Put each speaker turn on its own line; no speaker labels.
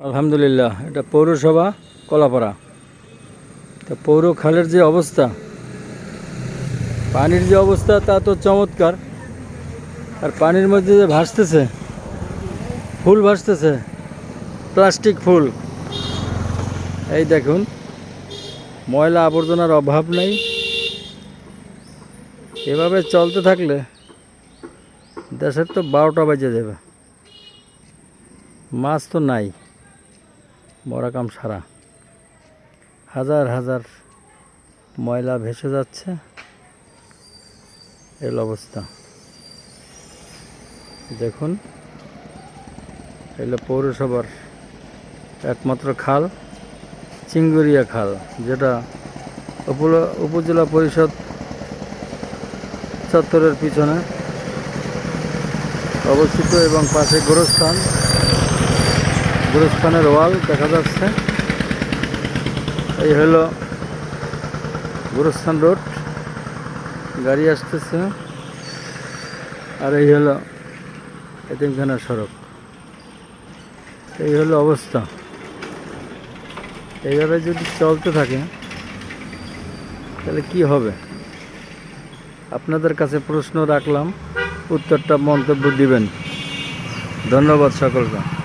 আলহামদুলিল্লাহ, এটা পৌরসভা, কলাপাড়া। তা পৌর খালের যে অবস্থা, পানির যে অবস্থা, তা তো চমৎকার। আর পানির মধ্যে যে ভাসতেছে, ফুল ভাসতেছে, প্লাস্টিক ফুল। এই দেখুন, ময়লা আবর্জনার অভাব নেই। এভাবে চলতে থাকলে দেশের তো বারোটা বাজে যাবে। মাছ তো নাই। মরাকাম সারা। হাজার হাজার ময়লা ভেসে যাচ্ছে। এল অবস্থা। দেখুন, এলো পৌরসভার একমাত্র খাল, চিঙ্গুরিয়া খাল, যেটা উপজেলা পরিষদ চত্বরের পিছনে অবস্থিত এবং পাশে গোরস্থান। গুরুস্থানের ওয়াল দেখা যাচ্ছে। এই হলো গুরুস্থান রোড। গাড়ি আসতেছে। আর এই হলো এতিমখানার সড়ক। এই হলো অবস্থা। এইভাবে যদি চলতে থাকে, তাহলে কি হবে? আপনাদের কাছে প্রশ্ন রাখলাম, উত্তরটা মন্তব্য দিবেন। ধন্যবাদ সকলকে।